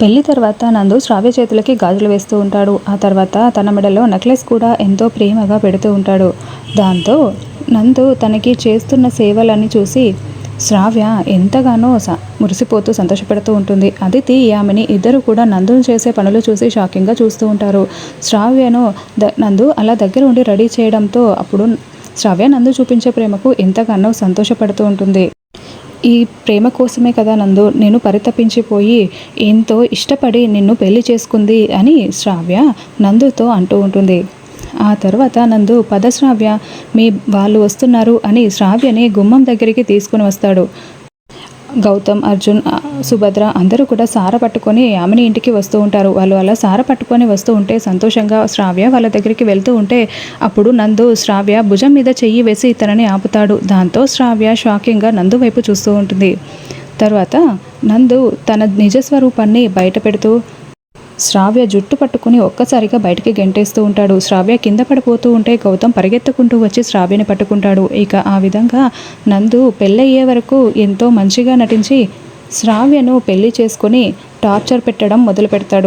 పెళ్ళి తర్వాత నందు శ్రావ్య చేతులకి గాజులు వేస్తూ ఉంటాడు. ఆ తర్వాత తన మెడలో నెక్లెస్ కూడా ఎంతో ప్రేమగా పెడుతూ ఉంటాడు. దాంతో నందు తనకి చేస్తున్న సేవలని చూసి శ్రావ్య ఎంతగానో స మురిసిపోతూ సంతోషపెడుతూ ఉంటుంది. అదితి ఆమెని ఇద్దరు కూడా నందును చేసే పనులు చూసి షాకింగ్గా చూస్తూ ఉంటారు. శ్రావ్యను ద నందు అలా దగ్గర ఉండి రెడీ చేయడంతో అప్పుడు శ్రావ్య నందు చూపించే ప్రేమకు ఎంతగానో సంతోషపడుతూ ఉంటుంది. ఈ ప్రేమ కోసమే కదా నందు నేను పరితపించిపోయి ఎంతో ఇష్టపడి నిన్ను పెళ్ళి చేసుకుంది అని శ్రావ్య నందుతో అంటూ ఉంటుంది. ఆ తర్వాత నందు పదశ్రావ్య మీ వాళ్ళు వస్తున్నారు అని శ్రావ్యని గుమ్మం దగ్గరికి తీసుకుని వస్తాడు. గౌతమ్ అర్జున్ సుభద్ర అందరూ కూడా సార పట్టుకొని ఆమెని ఇంటికి వస్తూ ఉంటారు. వాళ్ళు అలా సార పట్టుకొని వస్తూ ఉంటే సంతోషంగా శ్రావ్య వాళ్ళ దగ్గరికి వెళ్తూ ఉంటే అప్పుడు నందు శ్రావ్య భుజం మీద చెయ్యి వేసి తనని ఆపుతాడు. దాంతో శ్రావ్య షాకింగ్గా నందు వైపు చూస్తూ ఉంటుంది. తర్వాత నందు తన నిజస్వరూపాన్ని బయట పెడుతూ శ్రావ్య జుట్టు పట్టుకుని ఒక్కసారిగా బయటికి గెంటేస్తూ ఉంటాడు. శ్రావ్య కింద పడిపోతూ ఉంటే గౌతమ్ పరిగెత్తుకుంటూ వచ్చి శ్రావ్యని పట్టుకుంటాడు. ఇక ఆ విధంగా నందు పెళ్ళయ్యే వరకు ఎంతో మంచిగా నటించి శ్రావ్యను పెళ్ళి చేసుకొని టార్చర్ పెట్టడం మొదలు పెడతాడు